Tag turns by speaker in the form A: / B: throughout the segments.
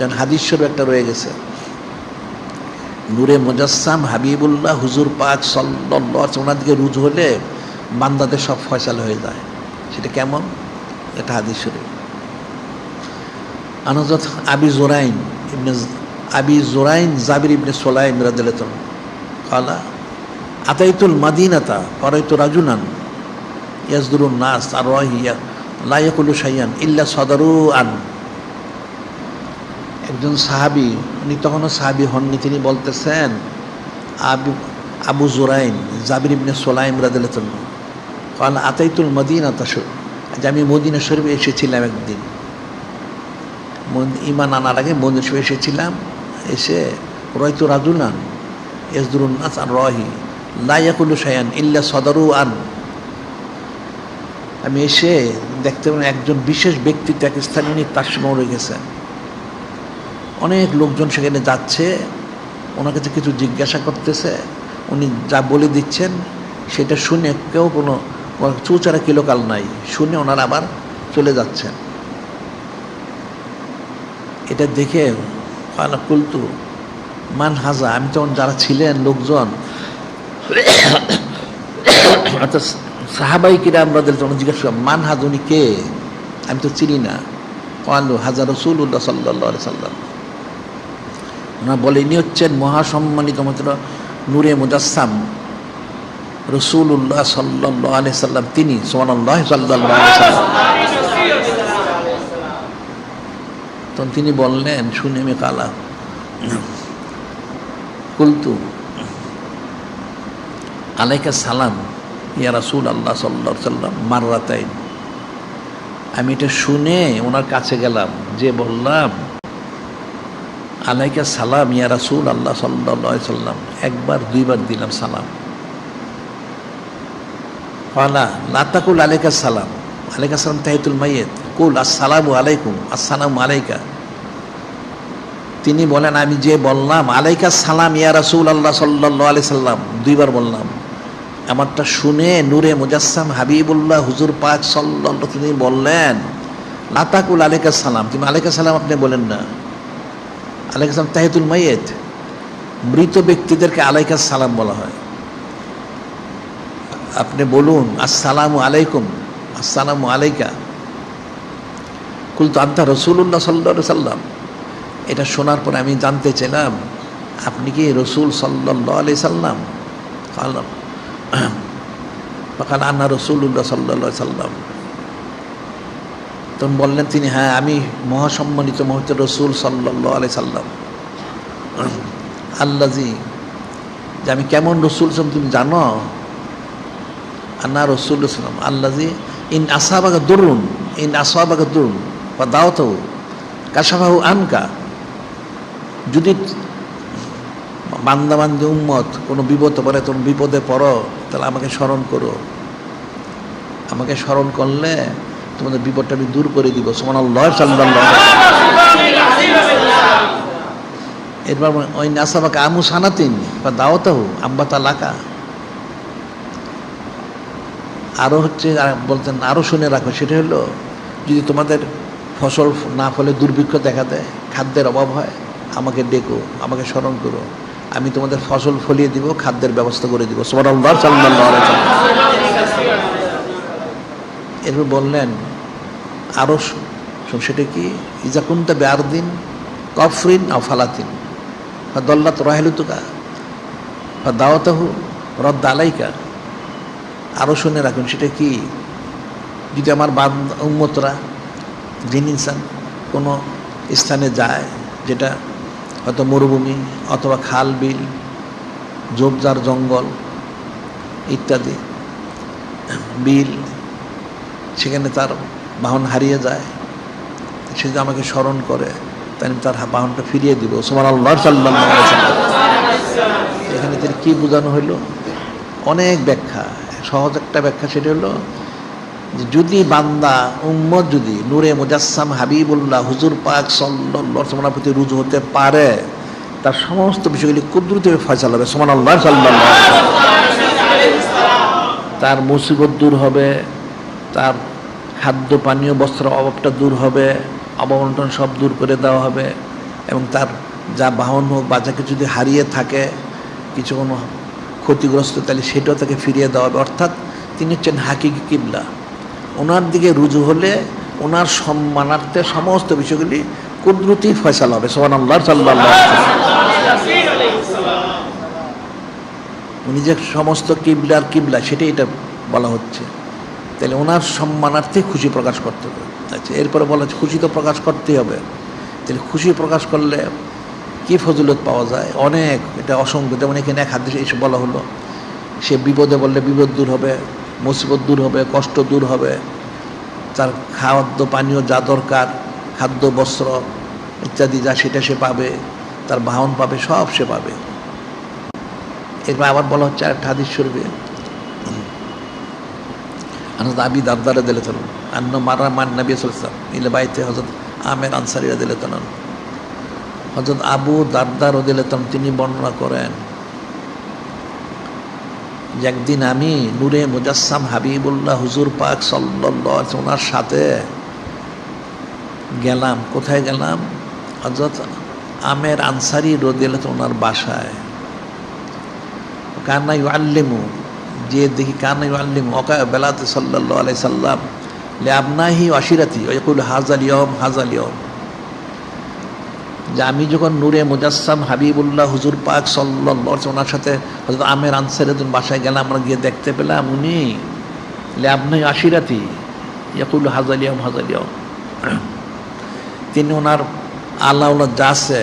A: যেন হাদিস একটা রয়ে গেছে। নূরে মুজাসসাম হাবিবুল্লাহ হুজুর পাক সাল্লাল্লাহু ওনার দিকে রুজু হলে বান্দাদের সব ফয়সালা হয়ে যায়। সেটা কেমন? এটা হাদিস শরীফ আনজত আবি জোরাইন ইবনে আবি জোরাইন জাবির ইবনে সোলাইম রাদিয়াল্লাহু কালা, আতাইতুল মাদিনাতা পরাইতু রাজুনান ইয়াজদুরুন নাস আর রাহিয়া লা ইয়াকুলু শাইয়ান ইল্লা সদারু আন একজন সাহাবি, উনি তখনও সাহাবি হননি, তিনি বলতেছেন, আবু আবু জোরাইন, জাবির ইবনে সোলাইম রাদিয়াল্লাহু কাল আতাইতুল মদিনা তাসু যে আমি মদিনা শরীফে এসেছিলাম একদিন। ইমান আনার আগে মদিনা শরীফে এসেছিলাম, এসে রয়তু রাজুলান, ইয়াজদুরুন নাস আর রহি, লা ইয়াকুলু শাইয়ান ইল্লা সদারু আন। আমি এসে দেখতে পেলাম একজন বিশেষ ব্যক্তিত্ব এক স্থানে উনি তার সময় রয়ে গেছেন। অনেক লোকজন সেখানে যাচ্ছে, ওনার কাছে কিছু জিজ্ঞাসা করতেছে, উনি যা বলে দিচ্ছেন সেটা শুনে কেউ কোনো চুচারা কিলোকাল নাই, শুনে ওনারা আবার চলে যাচ্ছেন। এটা দেখে কুলতু, মান হাজা, আমি তখন যারা ছিলেন লোকজন অর্থাৎ সাহাবাই কিরাম রাদের তখন জিজ্ঞাসা মান হাজ উনি কে? আমি তো চিনি না। কালু হাজার রসুল উল্লাহ সাল্লাহ সাল্লাম। ওনারা বলে, ইনি হচ্ছেন মহাসম্মানিত মাত্র নূরে মুজাসসাম রসুল্লাহ সাল্লাহ আলি সাল্লাম। তিনি সোমান্লাহ সাল্লাহ তখন তিনি বললেন, শুনে আমি কালা কুলতু, আলাইকা সালাম ইয়া রাসুল আল্লাহ সাল্লাহ সাল্লাম, মাররাতাইন। আমি এটা শুনে ওনার কাছে গেলাম, যে বললাম আলাইকা সালাম, ইয়া রাসুল আল্লাহ সাল্লাহ সাল্লাম। একবার, দুইবার দিলাম সালাম। কালা লাতাকুল আলাইকা সালাম। আলাইকা সালাম তাহিতুল মাইয়েত। কুল, আসসালামু আলাইকুম। আসসালামু আলাইকা। তিনি বলেন, আমি যে বললাম, আলাইকা সালাম, ইয়া রাসুল আল্লাহ সাল্লাহ আলি সাল্লাম। দুইবার বললাম। আমারটা শুনে নূরে মুজাসসাম হাবিবুল্লাহ হুজুর পাক সাল্লাহ তিনি বললেন লাতাকুল আলাইকা সালাম। তুমি আলাইকা সালাম আপনি বলেন না। আলাইকা সালাম তাহিতুল মাইয়েত, মৃত ব্যক্তিদেরকে আলাইকা সালাম বলা হয়। আপনি বলুন, আসসালামু আলাইকুম, আসসালামু আলাইকা। কুলতু আন্তা রসুল্লাহ সাল্লা সাল্লাম। এটা শোনার পরে আমি জানতে চাইলাম, আপনি কি রসুল সাল্লাহ আলি সাল্লাম? কালাম কাল আন্না রসুল্লাহ সাল্লা সাল্লাম। তখন বললেন তিনি হ্যাঁ আমি মহাসম্মানিত মহিত রসুল সাল্লাহ আলি সাল্লাম। আল্লাজি যে আমি কেমন রসুল সাল্লাম তুমি জানো? আন্না রসুল সাল্লাম আল্লাজি ইন আসাবাগা দরুন ইন আসাবাগা দরুন বা দাওয়াত কাশাবাহু আনকা। যদি বান্দাবান্দি উম্মত কোনো বিপদে পড়ে তোর বিপদে পড়ো, তাহলে আমাকে স্মরণ করো। আমাকে স্মরণ করলে তোমাদের বিপদটা আমি দূর করে দিব। সমান আল্লাহ এরপর ওই নাসাবাকে আমু সানাতিন বা দাওয়াতাহু, আব্বা তালাকা। আরও হচ্ছে বলতেন আরও শুনে রাখো। সেটা হলো, যদি তোমাদের ফসল না ফলে দুর্ভিক্ষ দেখা দেয়, খাদ্যের অভাব হয়, আমাকে ডেকো, আমাকে স্মরণ করো। আমি তোমাদের ফসল ফলিয়ে দিব, খাদ্যের ব্যবস্থা করে দিব। সোমাল্লাহ সাল্লাহ এরপর বললেন শোন, সেটা কি? ইজাকুন্তা বেআরদিন কফরিন আও ফালাতিন বা দল্লাত রাহেলুতুকা বা দাওয়াতাহু রদ্দ আলাইকা। আরও শুনে রাখুন সেটা কি? যদি আমার বাদ উম্মতরা জিন ইনসান, কোনো স্থানে যায়, যেটা হয়তো মরুভূমি অথবা খাল, বিল ঝোপঝাড় জঙ্গল ইত্যাদি, বিল, সেখানে তার বাহন হারিয়ে যায়, সে যদি আমাকে স্মরণ করে, তাই আমি তার বাহনটা ফিরিয়ে দিব। সোমান আল্লাহ সাল্লাহ এখানে তিনি কী বোঝানো হইল? অনেক ব্যাখ্যা। সহজ একটা ব্যাখ্যা সেটা হলো যে যদি বান্দা, উম্মত যদি নূরে মুজাসসাম হাবিবুল্লাহ, হুজুর পাক সাল্লাহ প্রতি রুজু হতে পারে, তার সমস্ত বিষয়গুলি কুদ্রুত ফয়সাল হবে। সমান আল্লাহ সাল্লাহ তার মুসিবত দূর হবে, তার খাদ্য, পানীয়, বস্ত্র অভাবটা দূর হবে, অবমন্টন সব দূর করে দেওয়া হবে এবং তার যা বাহন হোক বা যাকে যদি হারিয়ে থাকে, কিছু কোনো ক্ষতিগ্রস্ত তাহলে সেটাও তাকে ফিরিয়ে দেওয়া হবে। অর্থাৎ তিনি হচ্ছেন হাকিকি কিবলা। ওনার দিকে রুজু হলে ওনার সম্মানার্থে সমস্ত বিষয়গুলি কুদরতি ফয়সালা হবে। সোহান আল্লাহ সাল্লাহ উনি যে সমস্ত কিবলার কিবলা, সেটাই এটা বলা হচ্ছে। তাহলে ওনার সম্মানার্থে খুশি প্রকাশ করতে হবে। আচ্ছা এরপরে বলা হচ্ছে খুশি তো প্রকাশ করতেই হবে। তাহলে খুশি প্রকাশ করলে কি ফজিলত পাওয়া যায়? অনেক, এটা অসংখ্য। যেমন এখানে এক হাদিস এসে বলা হলো, সে বিপদে বললে বিপদ দূর হবে, মুসিবত দূর হবে, কষ্ট দূর হবে, তার খাদ্য, পানীয় যা দরকার, খাদ্য, বস্ত্র ইত্যাদি যা সেটা সে পাবে, তার বাহন পাবে, সব সে পাবে। এরপর আবার বলা হচ্ছে একটা হাদিস শরীফে আনন্দ আবি দারদারে দিলে তলুন আন্ন মারা মান নবী সালাম ইলে বাইতে হজরত আমের আনসারিরা দিলে তলুন হজরত আবু দারদার দিলে তলুন তিনি বর্ণনা করেন যে একদিন আমি নূরে মুজাসসাম হাবিবুল্লাহ হুজুর পাক সাল্লাহ ওনার সাথে গেলাম। কোথায় গেলাম? হজরত আমের আনসারি রদিয়াল ওনার বাসায়। কান্না ইউ আল্লিমু যে দেখি ইউ আল্লিমু অকা বেলাতে সাল্লাহ আলাই সাল্লাম, লে আপনাহি অশিরাতি ওইকুল হাজাল ইয়ম হাজাল ইয়ম যে আমি যখন নূরে মুজাসসাম হাবিবুল্লাহ হুজুর পাক সাল্লাহ ওনার সাথে হজরত আমের আনসারের বাসায় গেলাম, আমরা গিয়ে দেখতে পেলাম উনি, লে আপনাহি আশিরাতি, ইয়াকুল হাজাল ইয়ম হাজাল ইয়ম তিনি ওনার আল্লাহ ওনার যা আছে,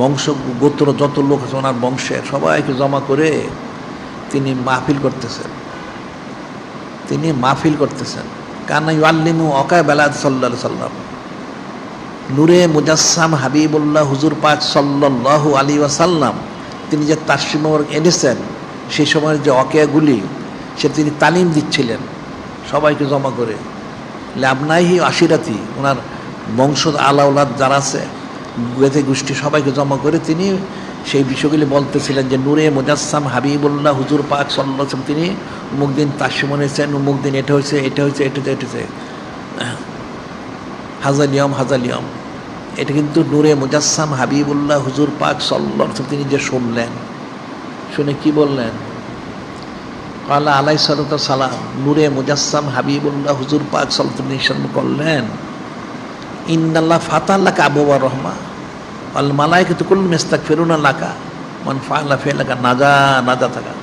A: বংশ গোত্র যত লোক আছে ওনার বংশের, সবাইকে জমা করে তিনি মাহফিল করতেছেন। তিনি মাহফিল করতেছেন। কানা আল্লিমু অকায় বেলাদ সাল্লা সাল্লাম। নূরে মুজাসসাম হাবিবুল্লাহ হুজুর পাক সাল্লাহ আলী ওয়াসাল্লাম, তিনি যে তাসিমর এনেছেন, সেই সময়ের যে অকেয়াগুলি সে তিনি তালিম দিচ্ছিলেন সবাইকে জমা করে। ল্যাবনাইহি আশিরাতি, ওনার বংশ আলাউলাদ যারা আছে বেথে গোষ্ঠী সবাইকে জমা করে তিনি সেই বিষয়গুলি বলতেছিলেন যে, নূরে মুজাসসাম হাবিবুল্লাহ হুজুর পাক সাল্লাম তিনি অমুক দিন তাসিম এনেছেন অমুক দিন এটা হয়েছে এটা হয়েছে, এটা এটা হয়েছে। হাজালিয়ম হাজালিয়ম এটা কিন্তু নূরে মুজাসসাম হাবিবুল্লাহ হুজুর পাক সাল্লাম তিনি যে শুনলেন, শুনে কি বললেন? আল্লাহ আলাই সালাত সালাম, নূরে মুজাসসাম হাবিবুল্লাহ হুজুর পাক সাল্লাম করলেন ইন্দাল্লাহ ফাতাল্লাহ আবুবা রহমা। আল মালাই কিন্তু কুল মেস্তাক ফেরুন লাকা, মান ফেলাকা নাজা নাজা থাকা।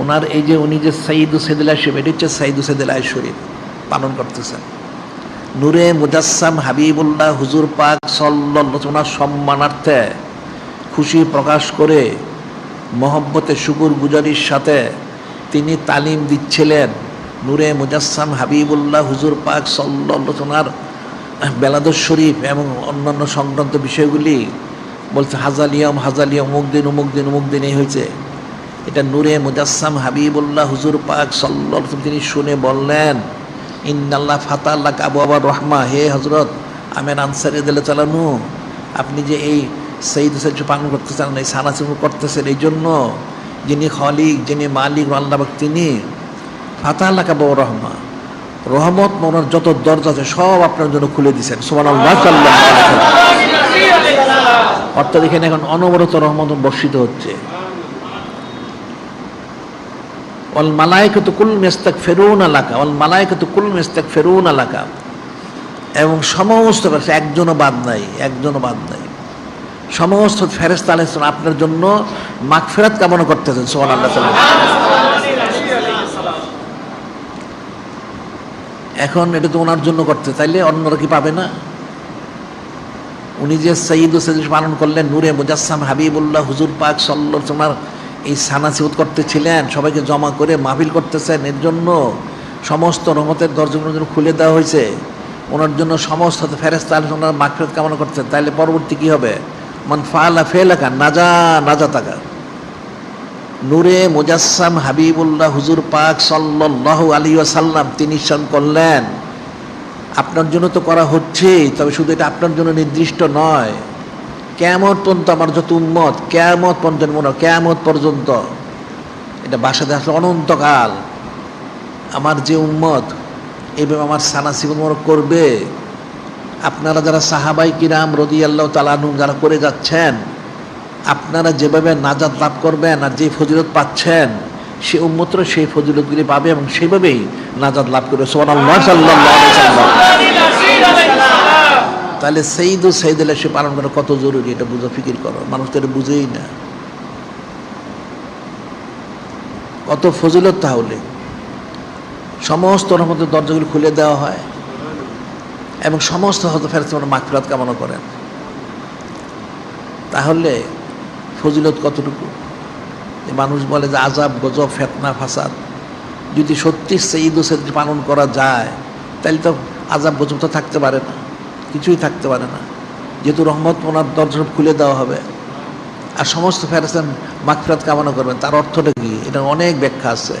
A: ওনার এই যে উনি যে সাইদু শরীফ, এটি হচ্ছে সাইদু শরীফ পালন করতেছেন। নূরে মুজাসসাম হাবিবুল্লাহ হুজুর পাক সম্মানার্থে খুশি প্রকাশ করে মহব্বতে শুকুর গুজারির সাথে তিনি তালিম দিচ্ছিলেন। নূরে মুজাসসাম হাবিবুল্লাহ হুজুর পাক সল্লার বেলাদর শরীফ এবং অন্যান্য সংক্রান্ত বিষয়গুলি বলছে, হাজালিয়ম হাজালিয়ম, অমুক দিন অমুক দিন অমুক দিন এই হয়েছে। এটা নূরে মুজাসসাম হাবিবুল্লাহ হুজুর পাক সল্লাহ তিনি শুনে বললেন, ইন্নাল্লাহ ফাতাল্লাহ আবু আবার রহমা, হে হজরত আমের আনসারে দিলে চালানু, আপনি যে এই সঈদ হুসেন পালন করতেছেন, এই সানাসিম করতেছেন, এই জন্য যিনি খলিক, যিনি মালিক আল্লাহ তিনি ফাতা আল্লাহ কাবু রহমা। রহমত মনের যত দরজা আছে, সব আপনার জন্য খুলে দিচ্ছেন সোমান অর্থাৎ এখানে এখন অনবরত রহমত বর্ষিত হচ্ছে। অল মালায়কত কুল মেস্তাক ফেরুন এলাকা অল কুল মেস্তাক ফেরুন এলাকা এবং সমস্ত একজনও বাদ নাই, একজনও বাদ নাই। সমস্ত ফেরেস্তা আলাইসলাম আপনার জন্য মাগফেরাত কামনা করতেছেন সোহান আল্লাহ এখন এটা তো ওনার জন্য করতে চাইলে অন্যরা কি পাবে না? উনি যে সঈদ সৈদ পালন করলেন, নূরে মুজাসসাম হাবিবুল্লাহ হুজুর পাক সল্ল ওনার এই সানাসিবত করতেছিলেন, সবাইকে জমা করে মাহফিল করতেছেন, এর জন্য সমস্ত রহমতের দরজাগুলোর জন্য খুলে দেওয়া হয়েছে। ওনার জন্য সমস্ত ফেরেস্তা ওনার মাগফেরাত কামনা করতেন তাইলে পরবর্তী কি হবে? মান ফালা ফেলাকা নাজা নাজা তাকা নূরে মুজাসসাম হাবিবুল্লাহ হুজুর পাক সাল্লাহ আলী সাল্লাম তিনি ইসান করলেন, আপনার জন্য তো করা হচ্ছেই তবে শুধু এটা আপনার জন্য নির্দিষ্ট নয়। কেমত পর্যন্ত আমার যত উন্মত কেমত পর্যন্ত মনে কেমত পর্যন্ত। এটা বাসাতে আসলে অনন্তকাল। আমার যে উম্মত এইভাবে আমার সানা সিবন করবে। আপনারা যারা সাহাবাই কিরাম রদি আল্লাহ তালানু যারা করে যাচ্ছেন আপনারা যেভাবে নাজাদ লাভ করবেন আর যে ফজিলত পাচ্ছেন, সে উন্মত্র সেই ফজিলতগুলি পাবে এবং সেইভাবেই নাজাদ লাভ করবে। সাল্লাম তাহলে সেইদু সেইদুল্লাহ সে পালন করা কত জরুরি? এটা বুঝো, ফিকির করো। মানুষ তো এটা বুঝেই না। কত ফজিলত তাহলে? সমস্ত রহমতের দরজাগুলি খুলে দেওয়া হয় এবং সমস্ত হয়তো ফেরত মাকফিরাত কামনা করেন। তাহলে ফজিলত কতটুকু? মানুষ বলে যে আজাব গজব, ফেতনা, ফাসাদ। যদি সত্যি সেই সেদ পালন করা যায়, তাহলে তো আজাব গজব তো থাকতে পারে না। কিছুই থাকতে পারে না। যেহেতু রহমত ওনার দরজা খুলে দেওয়া হবে। আর সমস্ত ফেরেস্তান মাকফিরাত কামনা করবেন। তার অর্থটা কি? এটা অনেক ব্যাখ্যা আছে।